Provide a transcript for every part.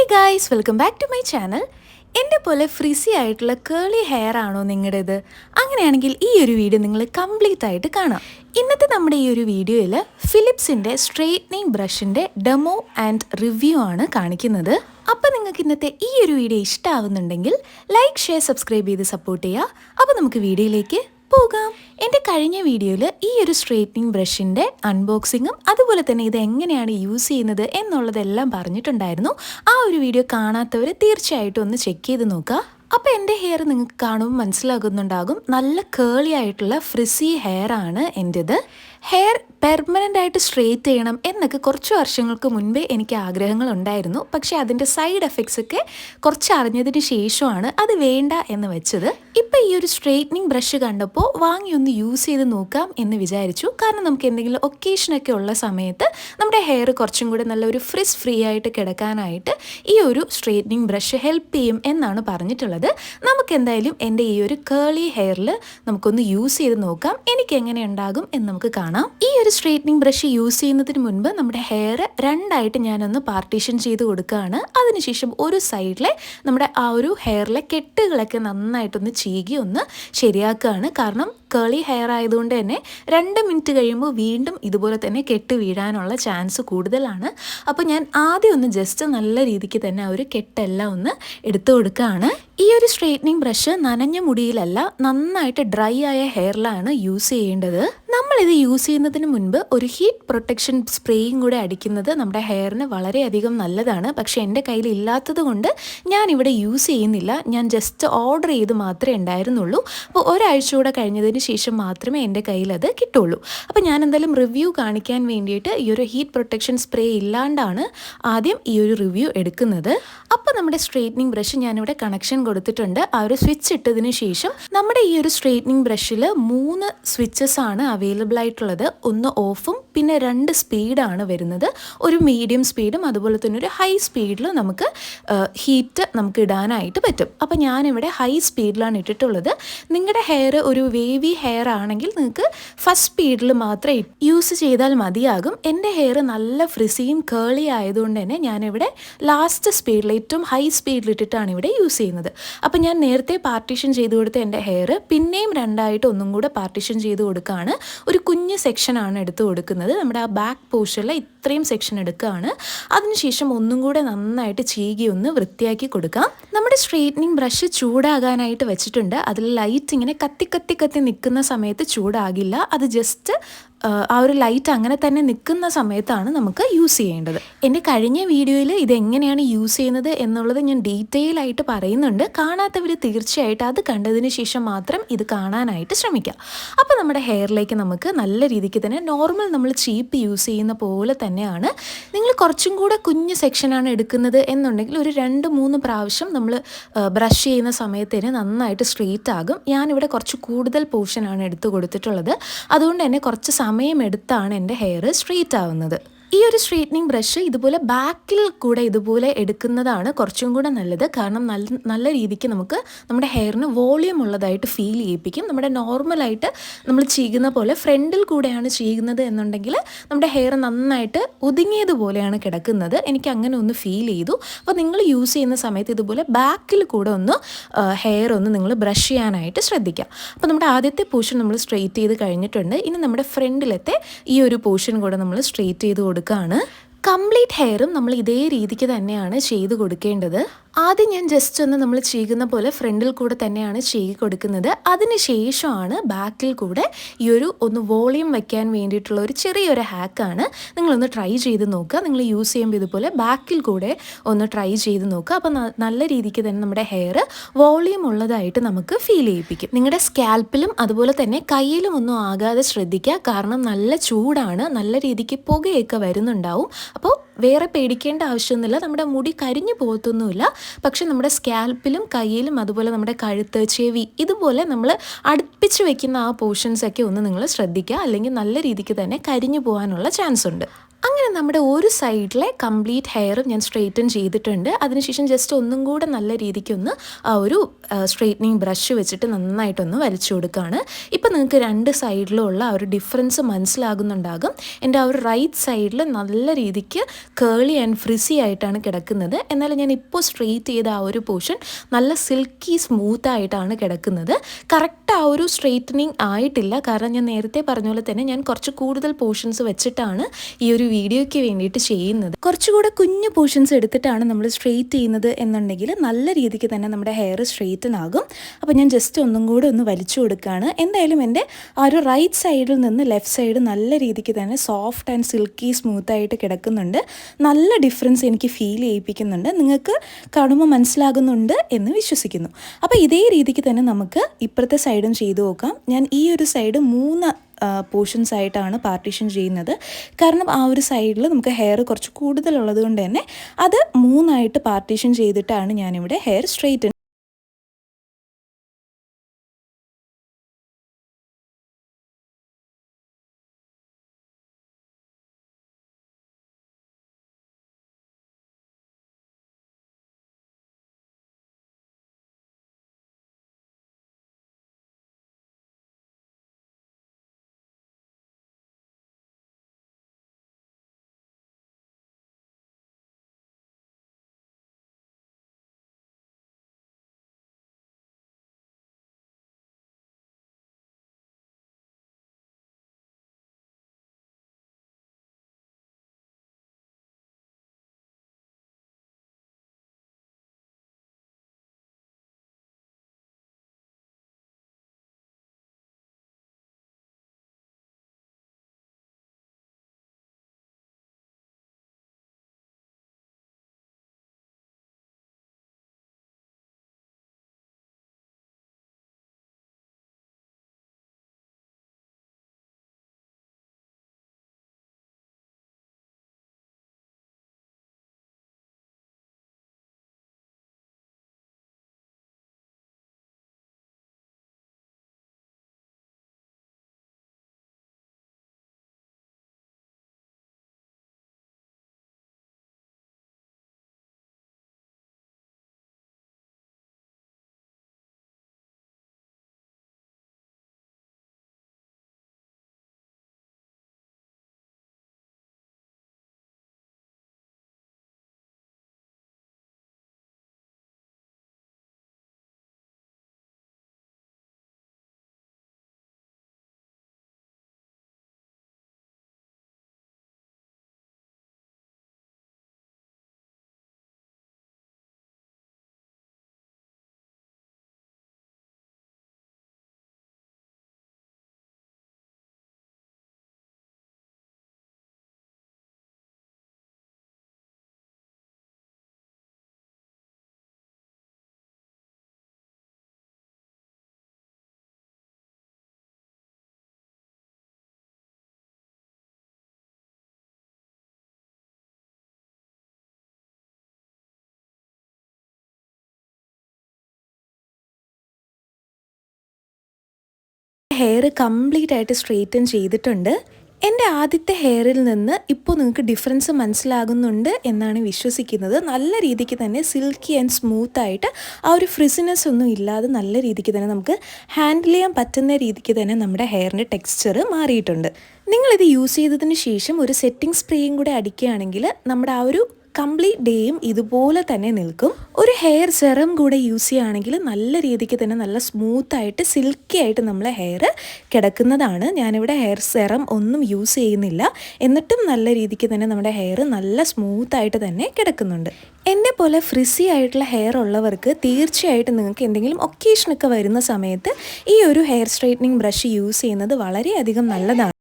Hey guys welcome back to my channel എന്റെ പോലെ frizzy ആയിട്ടുള്ള കേളി ഹെയർ ആണോ നിങ്ങളുടേത്? അങ്ങനെയാണെങ്കിൽ ഈ ഒരു വീഡിയോ നിങ്ങൾ കംപ്ലീറ്റ് ആയിട്ട് കാണാം. ഇന്നത്തെ നമ്മുടെ ഈ ഒരു വീഡിയോയിൽ ഫിലിപ്സിന്റെ സ്ട്രെയിറ്റ്നിങ് ബ്രഷിന്റെ ഡെമോ ആൻഡ് റിവ്യൂ ആണ് കാണിക്കുന്നത്. അപ്പോൾ നിങ്ങൾക്ക് ഇന്നത്തെ ഈ ഒരു വീഡിയോ ഇഷ്ടമാവുന്നുണ്ടെങ്കിൽ ലൈക്ക് ഷെയർ സബ്സ്ക്രൈബ് ചെയ്ത് സപ്പോർട്ട് ചെയ്യുക. അപ്പോൾ നമുക്ക് വീഡിയോയിലേക്ക് പോകാം. എന്റെ കഴിഞ്ഞ വീഡിയോയിൽ ഈ ഒരു സ്ട്രെയിറ്റനിങ് ബ്രഷിന്റെ അൺബോക്സിങ്ങും അതുപോലെ തന്നെ ഇത് എങ്ങനെയാണ് യൂസ് ചെയ്യുന്നത് എന്നുള്ളതെല്ലാം പറഞ്ഞിട്ടുണ്ടായിരുന്നു. ആ ഒരു വീഡിയോ കാണാത്തവർ തീർച്ചയായിട്ടും ഒന്ന് ചെക്ക് ചെയ്ത് നോക്കുക. അപ്പോൾ എന്റെ ഹെയർ നിങ്ങൾക്ക് കാണുമ്പോൾ മനസ്സിലാകുന്നുണ്ടാകും. നല്ല കേളി ആയിട്ടുള്ള ഫ്രിസി ഹെയർ ആണ് എന്റെത്. ഹെയർ പെർമനന്റ് ആയിട്ട് സ്ട്രെയിറ്റ് ചെയ്യണം എന്നൊക്കെ കുറച്ച് വർഷങ്ങൾക്ക് മുൻപേ എനിക്ക് ആഗ്രഹങ്ങൾ ഉണ്ടായിരുന്നു പക്ഷേ അതിന്റെ സൈഡ് എഫക്ട്സ് ഒക്കെ കുറച്ച് അറിഞ്ഞതിന് ശേഷമാണ് അത് വേണ്ട എന്ന് വെച്ചത്. ഇപ്പം ഈ ഒരു സ്ട്രെയിറ്റ്നിങ് ബ്രഷ് കണ്ടപ്പോൾ വാങ്ങി ഒന്ന് യൂസ് ചെയ്ത് നോക്കാം എന്ന് വിചാരിച്ചു. കാരണം നമുക്ക് എന്തെങ്കിലും ഒക്കേഷനൊക്കെ ഉള്ള സമയത്ത് നമ്മുടെ ഹെയർ കുറച്ചും കൂടെ നല്ലൊരു ഫ്രിസ് ഫ്രീ ആയിട്ട് കിടക്കാനായിട്ട് ഈ ഒരു സ്ട്രെയിറ്റ്നിങ് ബ്രഷ് ഹെൽപ്പ് ചെയ്യും എന്നാണ് പറഞ്ഞിട്ടുള്ളത്. നമുക്ക് എന്തായാലും എന്റെ ഈ ഒരു കേളി ഹെയറിൽ നമുക്കൊന്ന് യൂസ് ചെയ്ത് നോക്കാം. എനിക്ക് എങ്ങനെ ഉണ്ടാകും എന്ന് നമുക്ക് കാണാം. ഈ ഒരു സ്ട്രെയിറ്റനിങ് ബ്രഷ് യൂസ് ചെയ്യുന്നതിന് മുൻപ് നമ്മുടെ ഹെയർ രണ്ടായിട്ട് ഞാനൊന്ന് പാർട്ടീഷൻ ചെയ്ത് കൊടുക്കുകയാണ് അതിനുശേഷം ഒരു സൈഡിലെ നമ്മുടെ ആ ഒരു ഹെയറിലെ കെട്ടുകളൊക്കെ നന്നായിട്ടൊന്ന് ചീകി ഒന്ന് ശരിയാക്കുകയാണ് കാരണം കേളി ഹെയർ ആയതുകൊണ്ട് തന്നെ രണ്ട് മിനിറ്റ് കഴിയുമ്പോൾ വീണ്ടും ഇതുപോലെ തന്നെ കെട്ട് വീഴാനുള്ള ചാൻസ് കൂടുതലാണ്. അപ്പോൾ ഞാൻ ആദ്യം ഒന്ന് ജസ്റ്റ് നല്ല രീതിക്ക് തന്നെ ആ ഒരു കെട്ടെല്ലാം ഒന്ന് എടുത്തു കൊടുക്കുകയാണ് ഈ ഒരു സ്ട്രെയിറ്റ്നിങ് ബ്രഷ് നനഞ്ഞ മുടിയിലല്ല നന്നായിട്ട് ഡ്രൈ ആയ ഹെയറിലാണ് യൂസ് ചെയ്യേണ്ടത്. നമ്മളിത് യൂസ് ചെയ്യുന്നതിന് മുൻപ് ഒരു ഹീറ്റ് പ്രൊട്ടക്ഷൻ സ്പ്രേയും കൂടെ അടിക്കുന്നത് നമ്മുടെ ഹെയറിന് വളരെയധികം നല്ലതാണ്. പക്ഷേ എന്റെ കയ്യിൽ ഇല്ലാത്തത് കൊണ്ട് ഞാൻ ഇവിടെ യൂസ് ചെയ്യുന്നില്ല. ഞാൻ ജസ്റ്റ് ഓർഡർ ചെയ്ത് മാത്രമേ ഉണ്ടായിരുന്നുള്ളൂ. അപ്പോൾ ഒരാഴ്ച കൂടെ കഴിഞ്ഞതിന് ശേഷം മാത്രമേ എന്റെ കയ്യിൽ അത് കിട്ടുള്ളൂ. അപ്പോൾ ഞാൻ എന്തായാലും റിവ്യൂ കാണിക്കാൻ വേണ്ടിയിട്ട് ഈ ഒരു ഹീറ്റ് പ്രൊട്ടക്ഷൻ സ്പ്രേ ഇല്ലാണ്ടാണ് ആദ്യം ഈ ഒരു റിവ്യൂ എടുക്കുന്നത്. അപ്പോൾ നമ്മുടെ സ്ട്രെയിറ്റ്നിങ് ബ്രഷ് ഞാനിവിടെ കണക്ഷൻ കൊടുത്തിട്ടുണ്ട്. ആ ഒരു സ്വിച്ച് ഇട്ടതിന് ശേഷം നമ്മുടെ ഈ ഒരു സ്ട്രെയിറ്റ്നിങ് ബ്രഷിൽ മൂന്ന് സ്വിച്ചസ് ആണ് അവൈലബിൾ ആയിട്ടുള്ളത്. ഒന്ന് ഓഫും പിന്നെ രണ്ട് സ്പീഡാണ് വരുന്നത്. ഒരു മീഡിയം സ്പീഡും അതുപോലെ തന്നെ ഒരു ഹൈ സ്പീഡിൽ നമുക്ക് ഹീറ്റ് നമുക്ക് ഇടാനായിട്ട് പറ്റും. അപ്പോൾ ഞാനിവിടെ ഹൈ സ്പീഡിലാണ് ഇട്ടിട്ടുള്ളത്. നിങ്ങളുടെ ഹെയർ ഒരു വേവി ഹെയർ ആണെങ്കിൽ നിങ്ങൾക്ക് ഫസ്റ്റ് സ്പീഡിൽ മാത്രമേ യൂസ് ചെയ്താൽ മതിയാകും. എന്റെ ഹെയർ നല്ല ഫ്രിസിയും കേളി ആയതുകൊണ്ട് തന്നെ ഞാനിവിടെ ലാസ്റ്റ് സ്പീഡിൽ ഏറ്റവും ഹൈ സ്പീഡിൽ ഇട്ടിട്ടാണ് ഇവിടെ യൂസ് ചെയ്യുന്നത്. അപ്പോൾ ഞാൻ നേരത്തെ പാർട്ടീഷൻ ചെയ്ത് കൊടുത്ത എന്റെ ഹെയർ പിന്നെയും രണ്ടായിട്ട് ഒന്നും കൂടെ പാർട്ടീഷൻ ചെയ്ത് കൊടുക്കുകയാണ് ഒരു കുഞ്ഞ് സെക്ഷനാണ് എടുത്ത് കൊടുക്കുന്നത്. നമ്മുടെ ആ ബാക്ക് പോർഷനിലെ ഇത്രയും സെക്ഷൻ എടുക്കുകയാണ് അതിനുശേഷം ഒന്നും കൂടെ നന്നായിട്ട് ചീകി ഒന്ന് വൃത്തിയാക്കി കൊടുക്കാം. നമ്മുടെ സ്ട്രെയിറ്റ്നിങ് ബ്രഷ് ചൂടാകാനായിട്ട് വെച്ചിട്ടുണ്ട്. അതിൽ ലൈറ്റ് ഇങ്ങനെ കത്തി കത്തി കത്തി നിൽക്കുന്ന സമയത്ത് ചൂടാകില്ല. അത് ജസ്റ്റ് ആ ഒരു ലൈറ്റ് അങ്ങനെ തന്നെ നിൽക്കുന്ന സമയത്താണ് നമുക്ക് യൂസ് ചെയ്യേണ്ടത്. എന്റെ കഴിഞ്ഞ വീഡിയോയിൽ ഇത് എങ്ങനെയാണ് യൂസ് ചെയ്യുന്നത് എന്നുള്ളത് ഞാൻ ഡീറ്റെയിൽ ആയിട്ട് പറയുന്നുണ്ട്. കാണാത്തവർ തീർച്ചയായിട്ടും അത് കണ്ടതിന് ശേഷം മാത്രം ഇത് കാണാനായിട്ട് ശ്രമിക്കുക. അപ്പോൾ നമ്മുടെ ഹെയറിലേക്ക് നമുക്ക് നല്ല രീതിക്ക് തന്നെ നോർമൽ നമ്മൾ ചീപ്പ് യൂസ് ചെയ്യുന്ന പോലെ തന്നെയാണ് നിങ്ങൾ കുറച്ചും കൂടെ കുഞ്ഞ് സെക്ഷനാണ് എടുക്കുന്നത് എന്നുണ്ടെങ്കിൽ ഒരു രണ്ട് മൂന്ന് പ്രാവശ്യം നമ്മൾ ബ്രഷ് ചെയ്യുന്ന സമയത്തിന് നന്നായിട്ട് സ്ട്രെയിറ്റ് ആകും. ഞാനിവിടെ കുറച്ച് കൂടുതൽ പോർഷനാണ് എടുത്തു കൊടുത്തിട്ടുള്ളത്. അതുകൊണ്ട് തന്നെ കുറച്ച് സമയമെടുത്താണ് എന്റെ ഹെയർ സ്ട്രെയിറ്റ് ആവുന്നത് ഈ ഒരു സ്ട്രെയിറ്റനിങ് ബ്രഷ് ഇതുപോലെ ബാക്കിൽ കൂടെ ഇതുപോലെ എടുക്കുന്നതാണ് കുറച്ചും കൂടെ നല്ലത്. കാരണം നല്ല നല്ല രീതിക്ക് നമുക്ക് നമ്മുടെ ഹെയറിന് വോളിയം ഉള്ളതായിട്ട് ഫീൽ ചെയ്യിപ്പിക്കും. നമ്മുടെ നോർമലായിട്ട് നമ്മൾ ചെയ്യുന്ന പോലെ ഫ്രണ്ടിൽ കൂടെയാണ് ചെയ്യുന്നത് എന്നുണ്ടെങ്കിൽ നമ്മുടെ ഹെയർ നന്നായിട്ട് ഒതുങ്ങിയതുപോലെയാണ് കിടക്കുന്നത്. എനിക്ക് അങ്ങനെ ഒന്ന് ഫീൽ ചെയ്തു. അപ്പോൾ നിങ്ങൾ യൂസ് ചെയ്യുന്ന സമയത്ത് ഇതുപോലെ ബാക്കിൽ കൂടെ ഒന്ന് ഹെയർ ഒന്ന് നിങ്ങൾ ബ്രഷ് ചെയ്യാനായിട്ട് ശ്രദ്ധിക്കുക. അപ്പോൾ നമ്മുടെ ആദ്യത്തെ പോർഷൻ നമ്മൾ സ്ട്രെയിറ്റ് ചെയ്ത് കഴിഞ്ഞിട്ടുണ്ട്. ഇനി നമ്മുടെ ഫ്രണ്ടിലത്തെ ഈ ഒരു പോർഷൻ കൂടെ നമ്മൾ സ്ട്രെയിറ്റ് ചെയ്ത് കൊടുക്കുകയാണ് കംപ്ലീറ്റ് ഹെയറും നമ്മൾ ഇതേ രീതിക്ക് തന്നെയാണ് ചെയ്ത് കൊടുക്കേണ്ടത്. ആദ്യം ഞാൻ ജസ്റ്റ് ഒന്ന് നമ്മൾ ചെയ്യുന്ന പോലെ ഫ്രണ്ടിൽ കൂടെ തന്നെയാണ് ചെയ്ത് കൊടുക്കുന്നത്. അതിന് ശേഷമാണ് ബാക്കിൽ കൂടെ ഈ ഒരു ഒന്ന് വോളിയം വയ്ക്കാൻ വേണ്ടിയിട്ടുള്ള ഒരു ചെറിയൊരു ഹാക്കാണ് നിങ്ങളൊന്ന് ട്രൈ ചെയ്ത് നോക്കുക. നിങ്ങൾ യൂസ് ചെയ്യുമ്പോൾ ഇതുപോലെ ബാക്കിൽ കൂടെ ഒന്ന് ട്രൈ ചെയ്ത് നോക്കുക. അപ്പോൾ നല്ല രീതിക്ക് തന്നെ നമ്മുടെ ഹെയർ വോളിയം ഉള്ളതായിട്ട് നമുക്ക് ഫീൽ ചെയ്യിപ്പിക്കും. നിങ്ങളുടെ സ്കാൽപ്പിലും അതുപോലെ തന്നെ കയ്യിലും ഒന്നും ആകാതെ ശ്രദ്ധിക്കുക. കാരണം നല്ല ചൂടാണ്. നല്ല രീതിക്ക് പുകയൊക്കെ വരുന്നുണ്ടാവും. അപ്പോൾ വേറെ പേടിക്കേണ്ട ആവശ്യമൊന്നുമില്ല. നമ്മുടെ മുടി കരിഞ്ഞു പോകത്തൊന്നുമില്ല. പക്ഷെ നമ്മുടെ സ്കാൽപ്പിലും കയ്യിലും അതുപോലെ നമ്മുടെ കഴുത്ത് ചെവി ഇതുപോലെ നമ്മൾ അടുപ്പിച്ച് വെക്കുന്ന ആ പോർഷൻസ് ഒക്കെ ഒന്ന് നിങ്ങൾ ശ്രദ്ധിക്കുക. അല്ലെങ്കിൽ നല്ല രീതിക്ക് തന്നെ കരിഞ്ഞു പോകാനുള്ള ചാൻസ് ഉണ്ട് അങ്ങനെ നമ്മുടെ ഒരു സൈഡിലെ കംപ്ലീറ്റ് ഹെയറും ഞാൻ സ്ട്രെയിറ്റൻ ചെയ്തിട്ടുണ്ട്. അതിനുശേഷം ജസ്റ്റ് ഒന്നും കൂടെ നല്ല രീതിക്കൊന്ന് ആ ഒരു സ്ട്രെയിറ്റനിങ് ബ്രഷ് വെച്ചിട്ട് നന്നായിട്ടൊന്ന് വലിച്ചു കൊടുക്കുകയാണ് ഇപ്പം നിങ്ങൾക്ക് രണ്ട് സൈഡിലുള്ള ആ ഒരു ഡിഫറൻസ് മനസ്സിലാകുന്നുണ്ടാകും. എന്റെ ആ ഒരു റൈറ്റ് സൈഡിൽ നല്ല രീതിക്ക് കേളി ആൻഡ് ഫ്രിസി ആയിട്ടാണ് കിടക്കുന്നത്. എന്നാൽ ഞാൻ ഇപ്പോൾ സ്ട്രെയിറ്റ് ചെയ്ത ആ ഒരു പോർഷൻ നല്ല സിൽക്കി സ്മൂത്ത് ആയിട്ടാണ് കിടക്കുന്നത്. കറക്റ്റ് ആ ഒരു സ്ട്രെയിറ്റനിങ് ആയിട്ടില്ല. കാരണം ഞാൻ നേരത്തെ പറഞ്ഞ പോലെ തന്നെ ഞാൻ കുറച്ച് കൂടുതൽ പോർഷൻസ് വെച്ചിട്ടാണ് ഈ ഒരു വീഡിയോയ്ക്ക് വേണ്ടിയിട്ട് ചെയ്യുന്നത്. കുറച്ചുകൂടെ കുഞ്ഞു പോർഷൻസ് എടുത്തിട്ടാണ് നമ്മൾ സ്ട്രെയിറ്റ് ചെയ്യുന്നത് എന്നുണ്ടെങ്കിൽ നല്ല രീതിക്ക് തന്നെ നമ്മുടെ ഹെയർ സ്ട്രെയിറ്റൻ ആകും. അപ്പോൾ ഞാൻ ജസ്റ്റ് ഒന്നും കൂടെ ഒന്ന് വലിച്ചു കൊടുക്കുകയാണ്. എന്തായാലും എന്റെ ആ ഒരു റൈറ്റ് സൈഡിൽ നിന്ന് ലെഫ്റ്റ് സൈഡ് നല്ല രീതിക്ക് തന്നെ സോഫ്റ്റ് ആൻഡ് സിൽക്കി സ്മൂത്ത് ആയിട്ട് കിടക്കുന്നുണ്ട്. നല്ല ഡിഫറൻസ് എനിക്ക് ഫീൽ ചെയ്യിപ്പിക്കുന്നുണ്ട്. നിങ്ങൾക്ക് കാണുമ്പോൾ മനസ്സിലാകുന്നുണ്ട് എന്ന് വിശ്വസിക്കുന്നു. അപ്പോൾ ഇതേ രീതിക്ക് തന്നെ നമുക്ക് ഇപ്പുറത്തെ സൈഡും ചെയ്തു നോക്കാം. ഞാൻ ഈ ഒരു സൈഡ് മൂന്ന് പോർഷൻസ് ആയിട്ടാണ് പാർട്ടീഷൻ ചെയ്യുന്നത്. കാരണം ആ ഒരു സൈഡിൽ നമുക്ക് ഹെയർ കുറച്ച് കൂടുതലുള്ളത് കൊണ്ട് തന്നെ അത് മൂന്നായിട്ട് പാർട്ടീഷൻ ചെയ്തിട്ടാണ് ഞാനിവിടെ ഹെയർ സ്ട്രെയിറ്റ് ഹെയർ കംപ്ലീറ്റ് ആയിട്ട് സ്ട്രെയിറ്റൻ ചെയ്തിട്ടുണ്ട്. എന്റെ ആദ്യത്തെ ഹെയറിൽ നിന്ന് ഇപ്പോൾ നിങ്ങൾക്ക് ഡിഫറൻസ് മനസ്സിലാകുന്നുണ്ട് എന്നാണ് വിശ്വസിക്കുന്നത്. നല്ല രീതിക്ക് തന്നെ സിൽക്കി ആൻഡ് സ്മൂത്ത് ആയിട്ട് ആ ഒരു ഫ്രിസിനെസ് ഒന്നും ഇല്ലാതെ നല്ല രീതിക്ക് തന്നെ നമുക്ക് ഹാൻഡിൽ ചെയ്യാൻ പറ്റുന്ന രീതിക്ക് തന്നെ നമ്മുടെ ഹെയറിന്റെ ടെക്സ്ചർ മാറിയിട്ടുണ്ട്. നിങ്ങളിത് യൂസ് ചെയ്തതിന് ശേഷം ഒരു സെറ്റിംഗ് സ്പ്രേയും കൂടെ അടിക്കുകയാണെങ്കിൽ നമ്മുടെ ആ ഒരു കംപ്ലീറ്റ് ഡേയും ഇതുപോലെ തന്നെ നിൽക്കും. ഒരു ഹെയർ സെറം കൂടെ യൂസ് ചെയ്യുകയാണെങ്കിൽ നല്ല രീതിക്ക് തന്നെ നല്ല സ്മൂത്തായിട്ട് സിൽക്കി ആയിട്ട് നമ്മളെ ഹെയർ കിടക്കുന്നതാണ്. ഞാനിവിടെ ഹെയർ സെറം ഒന്നും യൂസ് ചെയ്യുന്നില്ല. എന്നിട്ടും നല്ല രീതിക്ക് തന്നെ നമ്മുടെ ഹെയർ നല്ല സ്മൂത്തായിട്ട് തന്നെ കിടക്കുന്നുണ്ട്. എന്നെ പോലെ ഫ്രിസി ആയിട്ടുള്ള ഹെയർ ഉള്ളവർക്ക് തീർച്ചയായിട്ടും നിങ്ങൾക്ക് എന്തെങ്കിലും ഒക്കേഷനൊക്കെ വരുന്ന സമയത്ത് ഈ ഒരു ഹെയർ സ്ട്രൈറ്റനിങ് ബ്രഷ് യൂസ് ചെയ്യുന്നത് വളരെയധികം നല്ലതാണ്.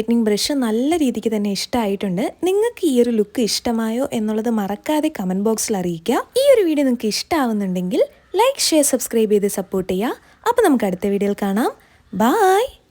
സ്ട്രൈറ്റനിങ് ബ്രഷ് നല്ല രീതിക്ക് തന്നെ ഇഷ്ടമായിട്ടുണ്ട് നിങ്ങൾക്ക് ഈ ഒരു ലുക്ക് ഇഷ്ടമായോ എന്നുള്ളത് മറക്കാതെ കമന്റ് ബോക്സിൽ അറിയിക്കുക. ഈ ഒരു വീഡിയോ നിങ്ങൾക്ക് ഇഷ്ടമാവുന്നുണ്ടെങ്കിൽ ലൈക്ക് ഷെയർ സബ്സ്ക്രൈബ് ചെയ്ത് സപ്പോർട്ട് ചെയ്യുക. അപ്പോൾ നമുക്ക് അടുത്ത വീഡിയോയിൽ കാണാം. ബായ്!